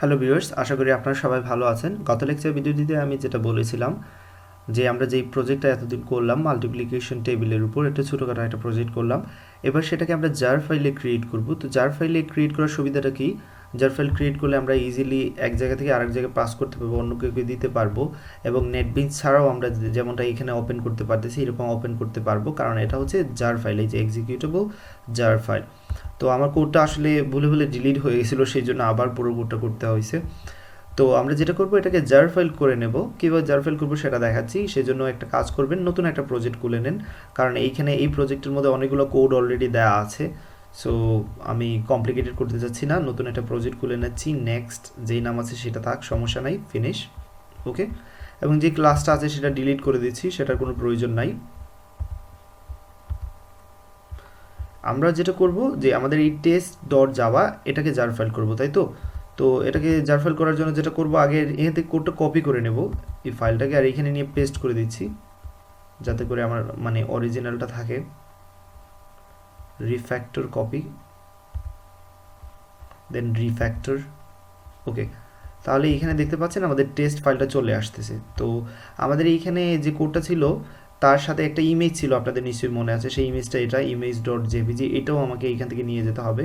Hello viewers আশা করি আপনারা সবাই ভালো আছেন। গত লেকচার ভিডিওটিতে আমি যেটা বলেছিলাম, যে আমরা যেই প্রজেক্টটা এতদিন করলাম মাল্টিপ্লিকেশন টেবিলের উপর একটা ছোটোখাটো একটা প্রজেক্ট করলাম, এবার সেটাকে আমরা জার ফাইলে ক্রিয়েট করব। তো জার ফাইলে ক্রিয়েট করার সুবিধাটা কি? জার ফাইল ক্রিয়েট করলে আমরা ইজিলি এক জায়গা থেকে আরেক জায়গায় পাস করতে পারব, অন্য কেউকে দিতে পারব, এবং নেটবিন্স ছাড়াও আমরা যেমনটা এখানে ওপেন করতে পারতেছি, এরকম ওপেন করতে পারব, কারণ এটা হচ্ছে জার ফাইল এই যে এক্সিকিউটেবল জার ফাইল তো আমার কোডটা আসলে ভুলে ভুলে ডিলিট হয়ে গেছিল, সেই জন্য আবার পুরো কোডটা করতে হয়েছে। তো আমরা যেটা করব, এটাকে জার ফাইল করে নেব। কীভাবে জার ফাইল করব সেটা দেখাচ্ছি। সেজন্য একটা কাজ করবেন, নতুন একটা প্রজেক্ট খুলে নেন। কারণ এইখানে এই প্রজেক্টের মধ্যে অনেকগুলো কোড অলরেডি দেওয়া আছে। সো আমি কমপ্লিকেটেড করতে চাচ্ছি না। নতুন একটা প্রজেক্ট খুলে নিচ্ছি। নেক্সট যেই নাম আছে সেটা থাক, সমস্যা নাই ফিনিশ ওকে এবং যে ক্লাসটা আছে সেটা ডিলিট করে দিচ্ছি, সেটার কোনো প্রয়োজন নাই। আমরা যেটা করব যে আমাদের এই টেস্ট ডট যাওয়া এটাকে জার ফাইল করব, তাই তো? তো এটাকে জার ফাইল করার জন্য যেটা করব, আগে এখান থেকে কোডটা কপি করে নেব, এই ফাইলটাকে আর এখানে নিয়ে পেস্ট করে দিচ্ছি, যাতে করে আমার মানে অরিজিনালটা থাকে। রিফ্যাক্টর কপি দেন রিফ্যাক্টর ওকে তাহলে এখানে দেখতে পাচ্ছেন আমাদের টেস্ট ফাইলটা চলে আসতেছে। তো আমাদের এইখানে যে কোডটা ছিল তার সাথে একটা ইমেজ ছিল আপনাদের নিশ্চয়ই মনে আছে, সেই ইমেজটা এটা ইমেজ ডট জেপিজি এটাও আমাকে এইখান থেকে নিয়ে যেতে হবে।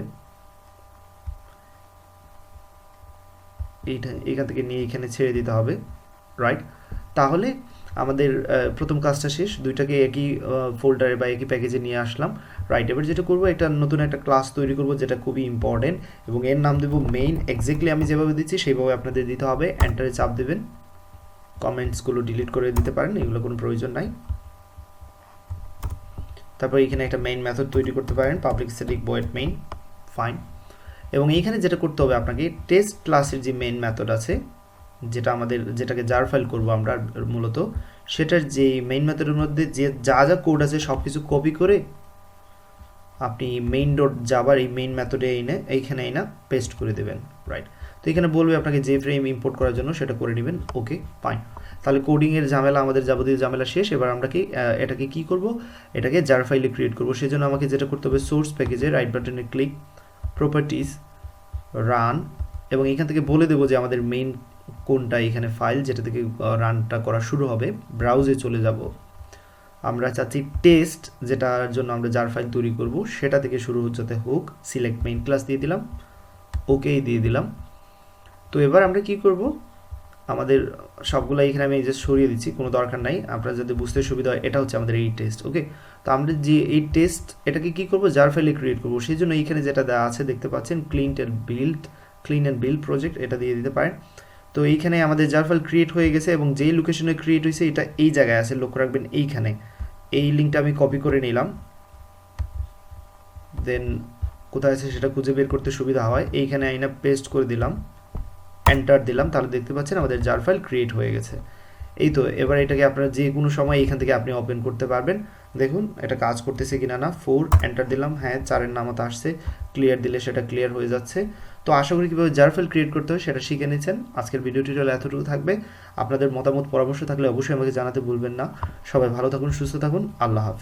এইটা এখান থেকে নিয়ে এখানে ছেড়ে দিতে হবে রাইট তাহলে আমাদের প্রথম কাজটা শেষ, দুইটাকে একই ফোল্ডারে বা একই প্যাকেজে নিয়ে আসলাম রাইট এবার যেটা করব, একটা নতুন একটা ক্লাস তৈরি করব, যেটা খুবই ইম্পর্টেন্ট এবং এর নাম দেবো মেইন এক্স্যাক্টলি আমি যেভাবে দিচ্ছি, সেইভাবে আপনাদের দিতে হবে এন্টারে চাপ দেবেন। কমেন্টসগুলো ডিলিট করে দিতে পারেন, এগুলো কোনো প্রয়োজন নাই। তারপর এখানে একটা মেইন মেথড তৈরি করতে পারেন public static void main fine এবং এইখানে যেটা করতে হবে আপনাকে টেস্ট ক্লাসের যে মেইন মেথড আছে, যেটা আমাদের, যেটাকে জার ফাইল করব আমরা মূলত, সেটার যে মেইন মেথডের মধ্যে যে যা যা কোড আছে সব কিছু কপি করে আপনি মেইন ডট যাবার এই মেইন মেথডে এনে, এইখানে এনে পেস্ট করে দেবেন রাইট তো এখানে বলবে আপনাকে যে ফ্রেম ইম্পোর্ট করার জন্য সেটা করে নেবেন ওকে ফাইন তাহলে কোডিংয়ের ঝামেলা, আমাদের যাবতীয় ঝামেলা শেষ, এবার আমরা কি এটাকে কি করব? এটাকে জার ফাইলে ক্রিয়েট করব। সেজন্য আমাকে যেটা করতে হবে সোর্স প্যাকেজে রাইট বাটনে ক্লিক প্রপার্টিজ রান এবং এখান থেকে বলে দেবো যে আমাদের মেইন কোনটা এখানে ফাইল যেটা থেকে রানটা করা শুরু হবে ব্রাউজে চলে যাব। আমরা চাচ্ছি টেস্ট যেটার জন্য আমরা যার ফাইল তৈরি করব, সেটা থেকে শুরু হচ্ছে হোক সিলেক্ট মেইন ক্লাস দিয়ে দিলাম ওকেই দিয়ে দিলাম। তো এবার আমরা কি করব? আমাদের সবগুলো এখানে আমি জাস্ট সরিয়ে দিচ্ছি, কোনো দরকার নাই। আপনারা যাতে বুঝতে সুবিধা হয়, এটা হচ্ছে আমাদের এই টেস্ট ওকে তো আমরা যে এই টেস্ট এটাকে কি করব? জার ফাইলে ক্রিয়েট করব। সেই জন্য এইখানে যেটা দেওয়া আছে, দেখতে পাচ্ছেন clean and build clean and build project এটা দিয়ে দিতে পারেন। তো এইখানে আমাদের জার ফাইল ক্রিয়েট হয়ে গেছে এবং যেই লোকেশনে ক্রিয়েট হয়েছে, এটা এই জায়গায় আছে, লক্ষ্য রাখবেন এইখানে। এই লিঙ্কটা আমি কপি করে নিলাম। দেন কোথায় আছে সেটা খুঁজে বের করতে সুবিধা হয়। এইখানে আইনা পেস্ট করে দিলাম। এন্টার দিলাম, তাহলে দেখতে পাচ্ছেন আমাদের জার ফাইল ক্রিয়েট হয়ে গেছে। এই তো, এবার এটাকে আপনারা যে কোনো সময় এখান থেকে আপনি ওপেন করতে পারবেন। দেখুন, এটা কাজ করতেছে কিনা না। ফোর এন্টার দিলাম। হ্যাঁ চারের নামত আসছে। ক্লিয়ার দিলে সেটা ক্লিয়ার হয়ে যাচ্ছে। তো আশা করি কীভাবে জার ফাইল ক্রিয়েট করতে হয় সেটা শিখে নিচ্ছেন আজকের ভিডিও টিউটোরিয়াল এতটুকু থাকবে। আপনাদের মতামত, পরামর্শ থাকলে অবশ্যই আমাকে জানাতে ভুলবেন না। সবাই ভালো থাকুন, সুস্থ থাকুন। আল্লাহ হাফিজ।